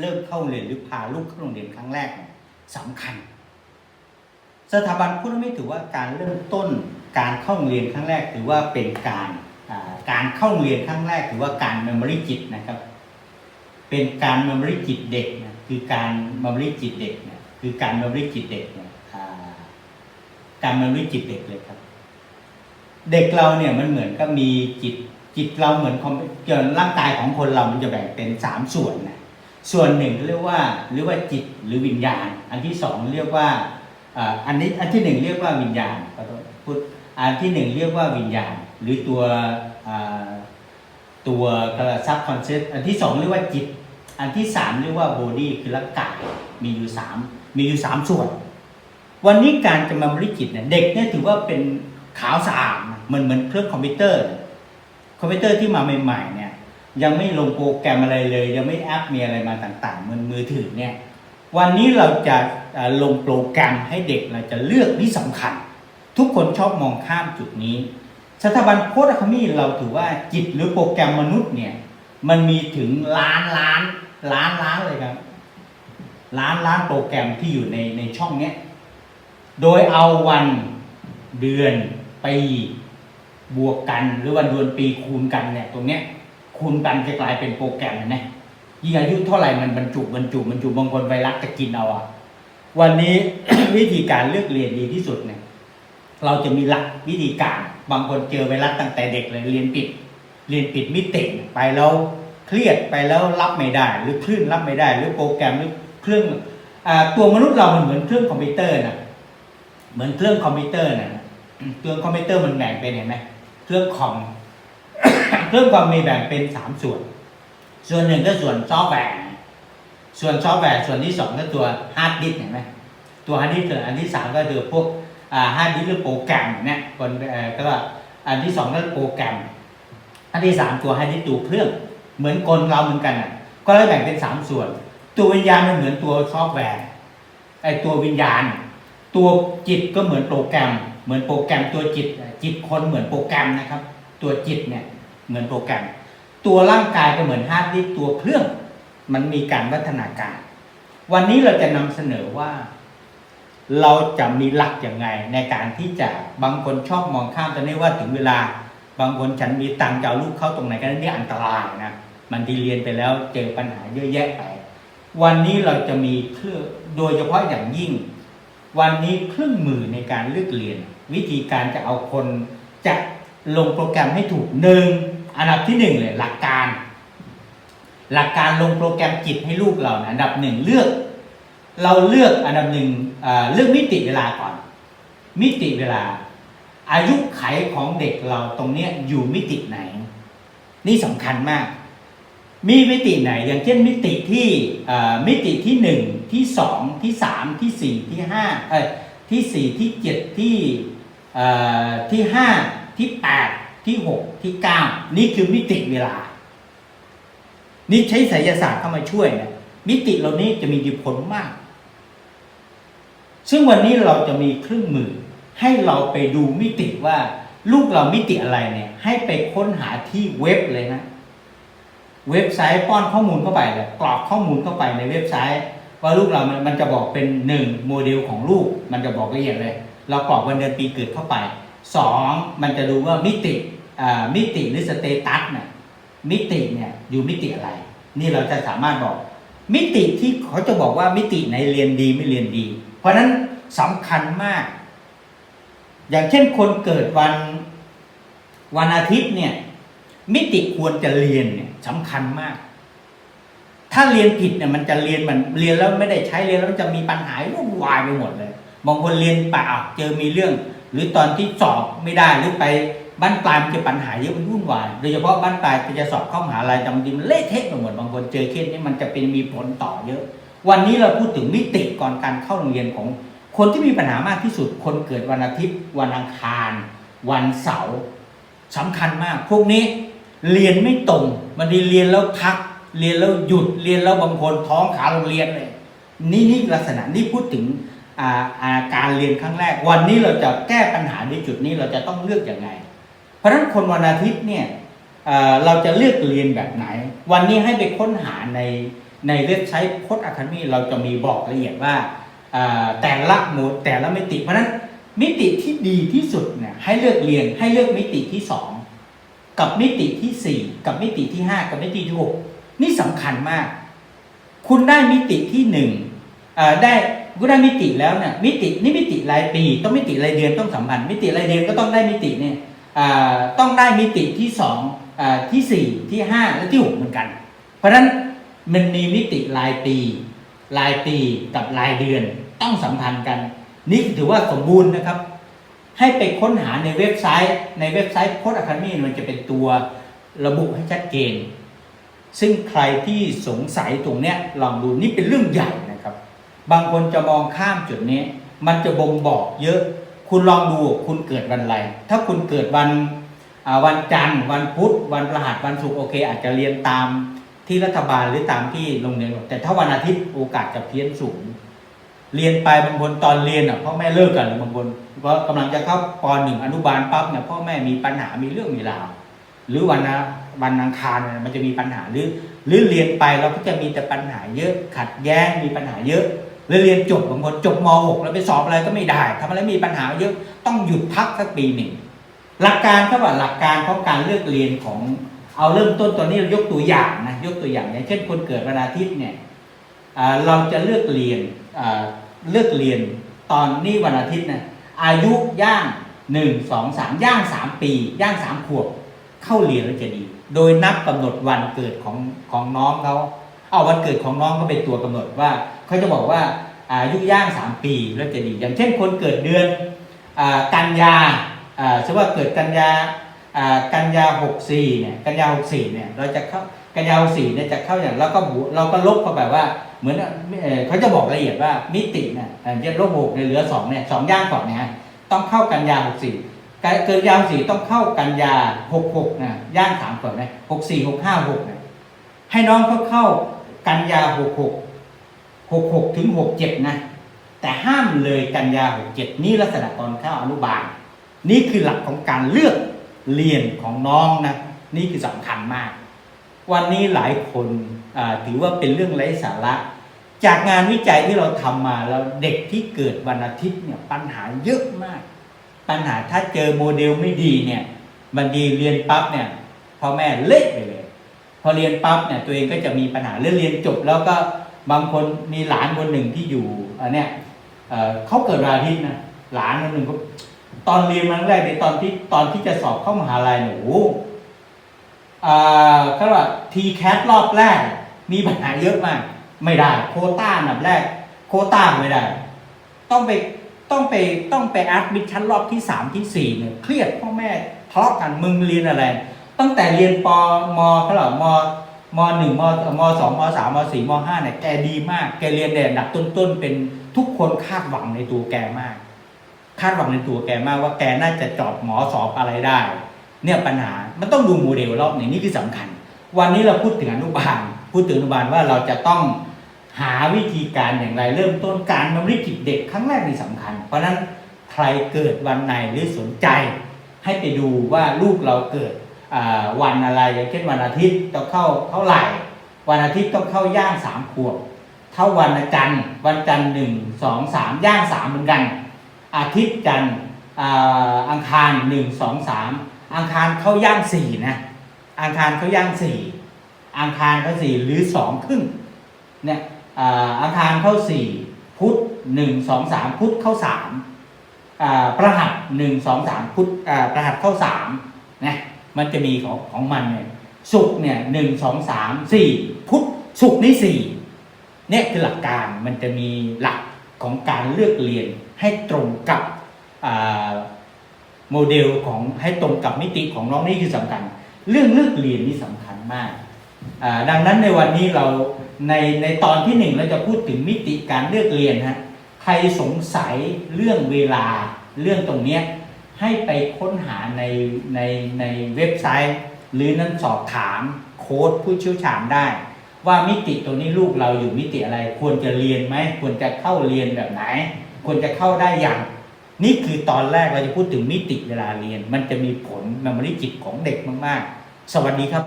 เริ่มเข้าเรียนหรือพาลูกเข้าโรงเรียนครั้งแรกเนี่ยสำคัญ สถาบันพุทธมิตรถือว่าการเริ่มต้นการเข้าโรงเรียนครั้งแรกถือว่าเป็นการการเข้าโรงเรียนครั้งแรกถือว่าการเมมโมรีจิตนะครับ เป็นการเมมโมรีจิตเด็กนะคือการเมมโมรีจิตเด็กนะคือการเมมโมรีจิตเด็กการเมมโมรีจิตเด็กเลยครับ เด็กเราเนี่ยมันเหมือนก็มีจิตจิตเราเหมือนคอมเกี่ยวร่างกายของคนเรามันจะแบ่งเป็นสามส่วนนะ ส่วนหนึ่งเรียกว่าเรียกว่าจิตหรือวิญญาณ อันที่สองเรียกว่าอันนี้อันที่หนึ่งเรียกว่าวิญญาณขอโทษพูดอันที่หนึ่งเรียกว่าวิญญาณ หรือตัวอ่าตัวซับคอนเซ็ปต์อันที่สองเรียกว่าจิต อันที่สามเรียกว่าบอดี้คือร่างกายมีอยู่สามมีอยู่สามส่วน วันนี้การจะมาบริจิตเนี่ยเด็กเนี่ยถือว่าเป็นขาวสะอาดเหมือนเหมือนเครื่องคอมพิวเตอร์ คอมพิวเตอร์ที่มาใหม่ๆเนี่ย ยังไม่ลงโปรแกรมอะไรเลย ยังไม่แอปมีอะไรมาต่างๆมือนมือถือเนี่ยวันนี้เราจะลงโปรแกรมให้เด็กเราจะเลือกที่สำคัญ ทุกคนชอบมองข้ามจุดนี้สถาบันโคดอะคามีเราถือว่าจิตหรือโปรแกรมมนุษย์เนี่ยมันมีถึงล้านล้านล้านล้านเลยครับ ล้านล้านโปรแกรมที่อยู่ในในช่องเนี้ยโดยเอาวันเดือนปีบวกกัน หรือวันเดือนปีคูณกันเนี่ยตรงเนี้ย คูณกันจะกลายเป็นโปรแกรมนะยิ่งอายุเท่าไหร่มันบรรจุบรรจุบรรจุบางคนไวรัสจะกินเอาอะวันนี้ วิธีการเลือกเรียนดีที่สุดเนี่ย เราจะมีหลักวิธีการ บางคนเจอไวรัสตั้งแต่เด็กเลยเรียนปิด เรียนปิดมิติไปแล้วเครียดไปแล้วรับไม่ได้ หรือคลื่นรับไม่ได้ หรือโปรแกรมหรือเครื่องอตัวมนุษย์เรามันเหมือนเครื่องคอมพิวเตอร์นะเหมือนเครื่องคอมพิวเตอร์นะเครื่องคอมพิวเตอร์มันแบ่งเป็นเห็นไหมเครื่องคอม เครื่องคอมมีแบ่งเป็นสามส่วน ส่วนหนึ่งก็ส่วนซอฟต์แวร์ ส่วนซอฟต์แวร์ส่วนที่สองก็ตัวฮาร์ดดิสก์เห็นไหมตัวฮาร์ดดิสก์ส่วนอันที่สามก็คือพวกฮาร์ดดิสก์หรือโปรแกรมเนี่ยคนก็ว่าอันที่สองก็โปรแกรม อันที่สามตัวฮาร์ดดิสก์ตัวเครื่อง เหมือนกลเราเหมือนกันอะก็เลยแบ่งเป็นสามส่วน ตัววิญญาณมันเหมือนตัวซอฟต์แวร์ไอตัววิญญาณ ตัวจิตก็เหมือนโปรแกรม เหมือนโปรแกรมตัวจิตจิตคนเหมือนโปรแกรมนะครับ ตัวจิตเนี่ย เหมือนโปรแกรม ตัวร่างกายก็เหมือนฮาร์ดดิสตัวเครื่อง มันมีการพัฒนาการ วันนี้เราจะนำเสนอว่า เราจะมีหลักอย่างไงในการที่จะบางคนชอบมองข้ามแต่นี่ว่าถึงเวลาบางคนฉันมีตังจะเอาลูกเข้าตรงไหนกันนี่อันตรายนะมันดีเรียนไปแล้วเจอปัญหาเยอะแยะไป วันนี้เราจะมีเครื่องโดยเฉพาะอย่างยิ่ง วันนี้เครื่องมือในการเลือกเรียน วิธีการจะเอาคนจะ ลงโปรแกรมให้ถูกหนึ่งอันดับที่หนึ่งเลยหลักการ หลักการลงโปรแกรมจิตให้ลูกเรานะอันดับหนึ่งเลือก เราเลือกอันดับหนึ่งเเลือกมิติเวลาก่อน มิติเวลา อายุไขของเด็กเราตรงเนี้ยอยู่มิติไหน นี่สำคัญมาก มีมิติไหน อย่างเช่นมิติที่มิติที่หนึ่งที่สองที่สามที่สี่ที่ห้าเอ้ยที่สี่ที่เจ็ดที่ที่ห้า ที่แปดที่หกที่เก้านี่คือมิติเวลา นี่ใช้ไสยศาสตร์เข้ามาช่วยนะมิติเหล่านี้จะมีอิทธิพลมาก ซึ่งวันนี้เราจะมีเครื่องมือ ให้เราไปดูมิติว่าลูกเรามิติอะไรเนี่ย ให้ไปค้นหาที่เว็บเลยนะ เว็บไซต์ป้อนข้อมูลเข้าไปเลยกรอกข้อมูลเข้าไปในเว็บไซต์ ว่าลูกเรามันจะบอกเป็นหนึ่งโมเดลของลูก มันจะบอกละเอียดเลย เรากรอกวันเดือนปีเกิดเข้าไป สองมันจะดูว่ามิติมิติหรือสเตตัสเนี่ยมิติเนี่ยอยู่มิติอะไร นี่เราจะสามารถบอก มิติที่เขาจะบอกว่ามิติไหนเรียนดีไม่เรียนดี เพราะฉะนั้นสำคัญมาก อย่างเช่นคนเกิดวันวันอาทิตย์เนี่ยมิติควรจะเรียนเนี่ยสำคัญมาก ถ้าเรียนผิดเนี่ยมันจะเรียนมันเรียนแล้วไม่ได้ใช้เรียนแล้วจะมีปัญหาวุ่นวายไปหมดเลยบางคนเรียนไปอะเจอมีเรื่อง หรือตอนที่สอบไม่ได้หรือไปบ้านปลายมันจะปัญหาเยอะมันวุ่นวายโดยเฉพาะบ้านปลายจะสอบเข้ามหาลัยจำดีมันเละเทะไปหมดบางคนเจอเคสนี้มันจะเป็นมีผลต่อเยอะ วันนี้เราพูดถึงมิติก่อนการเข้าโรงเรียนของ คนที่มีปัญหามากที่สุด คนเกิดวันอาทิตย์ วันอังคาร วันเสาร์สำคัญมาก พวกนี้เรียนไม่ตรงมันดีเรียนแล้วพัก เรียนแล้วหยุดเรียนแล้วบางคนท้องขาโรงเรียนเลยนี่นี่ลักษณะนี่พูดถึง อาการเรียนครั้งแรก วันนี้เราจะแก้ปัญหาในจุดนี้เราจะต้องเลือกอย่างไง เพราะฉะนั้นคนวันอาทิตย์เนี่ยเราจะเลือกเรียนแบบไหน วันนี้ให้ไปค้นหาในในเว็บไซต์พจน์อะคาเดมีเราจะมีบอกละเอียดว่าแต่ละหมดแต่ละมิติ เพราะฉะนั้นมิติที่ดีที่สุดเนี่ยให้เลือกเรียนให้เลือกมิติที่ 2 กับมิติที่ 4 กับมิติที่ 5 กับมิติที่ 6 นี่สำคัญมาก คุณได้มิติที่หนึ่งได้ คุณได้มิติแล้วเนี่ยมิตินี่มิติรายปี ต้องมิติรายเดือนต้องสัมพันธ์มิติรายเดือนก็ต้องได้มิติเนี่ยต้องได้มิติที่สองอที่สี่ที่ห้าและที่หกเหมือนกัน เพราะฉะนั้นมันมีมิติรายปีรายปีกับรายเดือนต้องสัมพันธ์กัน นี่ถือว่าสมบูรณ์นะครับ ให้ไปค้นหาในเว็บไซต์ในเว็บไซต์โค้ดอะคาเดมี่มันจะเป็นตัวระบุให้ชัดเจนซึ่งใครที่สงสัยตรงเนี้ยลองดูนี่เป็นเรื่องใหญ่ บางคนจะมองข้ามจุดนี้ มันจะบ่งบอกเยอะ คุณลองดูคุณเกิดวันอะไร ถ้าคุณเกิดวันวันจันทร์ วันพุธ วันพฤหัสวันศุกร์โอเค อาจจะเรียนตามที่รัฐบาลหรือตามที่โรงเรียนแต่ถ้าวันอาทิตย์โอกาสจะเพี้ยนสูง เรียนไปบางคนตอนเรียนอะพ่อแม่เลิกกันหรือบางคนเพราะกำลังจะเข้าปหนึ่งอนุบาลปั๊บเนี่ยพ่อแม่มีปัญหามีเรื่องมีราวหรือวันนะวันอังคารมันจะมีปัญหาหรือ หรือเรียนไปเราก็จะมีแต่ปัญหาเยอะขัดแย้งมีปัญหาเยอะ หรือเรียนจบบางคนจบม .6 แล้วไปสอบอะไรก็ไม่ได้ทำอะไรมีปัญหาเยอะต้องหยุดพักสักปีหนึ่งหลักการก็ว่าหลักการของการเลือกเรียนของเอาเริ่มต้นตอนนี้เรายกตัวอย่างนะยกตัวอย่างอย่างเช่นคนเกิดวันอาทิตย์เนี่ยเราจะเลือกเรียนเลือกเรียนตอนนี้วันอาทิตย์นะอายุย่างหนึ่งสองสามย่างสามปี ย่างสามขวบเข้าเรียนแล้วจะดี โดยนับกำหนดวันเกิดของของน้องเขาเอาวันเกิดของน้องก็เป็นตัวกำหนดว่า เขาจะบอกว่าอายุย่างสามปีแล้วจะดี อย่างเช่นคนเกิดเดือนอกันยาสมมติว่าเกิดกันยากันยาหกสี่เนี่ยกันยาหกสี่เนี่ยเราจะเข้ากันยาหกสี่เนี่ยจะเข้าอย่างแล้วก็เราก็ลบเข้าไปว่าเหมือนเอเขาจะบอกละเอียดว่ามิติเนี่ยย่างเช่นลบหกเนี่ยเหลือสองเนี่ยสองย่างก่อนเนี่ยฮะต้องเข้ากันยาหกสี่เกิดยาวสี่ต้องเข้ากันยาหกหกนะย่างสามก่อนนะหกสี่หกห้าหกนะให้น้องเขาเข้ากันยาหกหก หกหกถึงหกเจ็ดนะ แต่ห้ามเลยกันยาหกเจ็ดนี่ลักษณะตอนเข้าอนุบาล นี่คือหลักของการเลือกเรียนของน้องนะ นี่คือสำคัญมาก วันนี้หลายคนถือว่าเป็นเรื่องไร้สาระ จากงานวิจัยที่เราทำมาแล้วเด็กที่เกิดวันอาทิตย์เนี่ยปัญหาเยอะมาก ปัญหาถ้าเจอโมเดลไม่ดีเนี่ยมันดีเรียนปั๊บเนี่ยพ่อแม่เละไปเลย พอเรียนปั๊บเนี่ยตัวเองก็จะมีปัญหาเรื่องเรียนจบแล้วก็ บางคนมีหลานคนหนึ่งที่อยู่อันเนี้ยเเขาเกิดวันอาทิตย์นะหลานคนหนึ่งเขาตอนเรียนมันแรกในตอนที่ตอนที่จะสอบเข้ามหาลัยเนี่ยโอ้โหอ่าก็ว่าทีแคสรอบแรก มีปัญหาเยอะมาก ไม่ได้ โคต้าอันดับแรก โคต้าไม่ได้ ต้องไปต้องไปต้องไปแอดมิชชั่นรอบที่สามที่สี่เนี่ยเครียดพ่อแม่ทะเลาะกันมึงเรียนอะไร ตั้งแต่เรียนปมเท่าไหร่ม มหนึ่งมมสองมสามมสี่มห้าเนี่ยแกดีมาก แกเรียนในอันดับต้นๆเป็นทุกคนคาดหวังในตัวแกมาก คาดหวังในตัวแกมากว่าแกน่าจะจอบหมอสอบอะไรได้ เนี่ยปัญหามันต้องดูโมเดลรอบนี้นี่คือสำคัญ วันนี้เราพูดถึงอนุบาลพูดถึงอนุบาลว่าเราจะต้องหาวิธีการอย่างไรเริ่มต้นการนำริจิตเด็กครั้งแรกนี่สำคัญ เพราะฉะนั้นใครเกิดวันไหนหรือสนใจ ให้ไปดูว่าลูกเราเกิด วันอะไรอย่างเช่นวันอาทิตย์ต้องเข้าเท่าไหร่ วันอาทิตย์ต้องเข้าย่างสามขวบเท่าวันจันทร์วันจันทร์หนึ่งสองสามย่างสามเหมือนกัน อาทิตย์จันทร์อังคารหนึ่งสองสามอังคารเข้าย่างสี่นะอังคารเข้าย่างสี่อังคารเข้าสี่หรือสองครึ่งเนี่ยอังคารเข้าสี่พุธหนึ่งสองสามพุธเข้าสามประหัสหนึ่งสองสามพุธประหัสเข้าสามนะ มันจะมีของของมันเนี่ยศุกเนี่ยหนึ่งสองสามสี่พุทธศุกนี่สี่เนี่ยคือหลักการมันจะมีหลักของการเลือกเรียนให้ตรงกับโมเดลของให้ตรงกับมิติของน้องนี่คือสำคัญ เรื่องเลือกเรียนนี่สำคัญมาก ดังนั้นในวันนี้เราในในตอนที่หนึ่งเราจะพูดถึงมิติการเลือกเรียนฮะใครสงสัยเรื่องเวลาเรื่องตรงเนี้ย ให้ไปค้นหาในในในเว็บไซต์ หรือนั้นสอบถามโค้ดผู้เชี่ยวชาญได้ ว่ามิติตัวนี้ลูกเราอยู่มิติอะไร ควรจะเรียนไหมควรจะเข้าเรียนแบบไหน ควรจะเข้าได้อย่าง นี่คือตอนแรกเราจะพูดถึงมิติเวลาเรียน มันจะมีผล m ม m o r y จิตของเด็กมาก ๆ สวัสดีครับ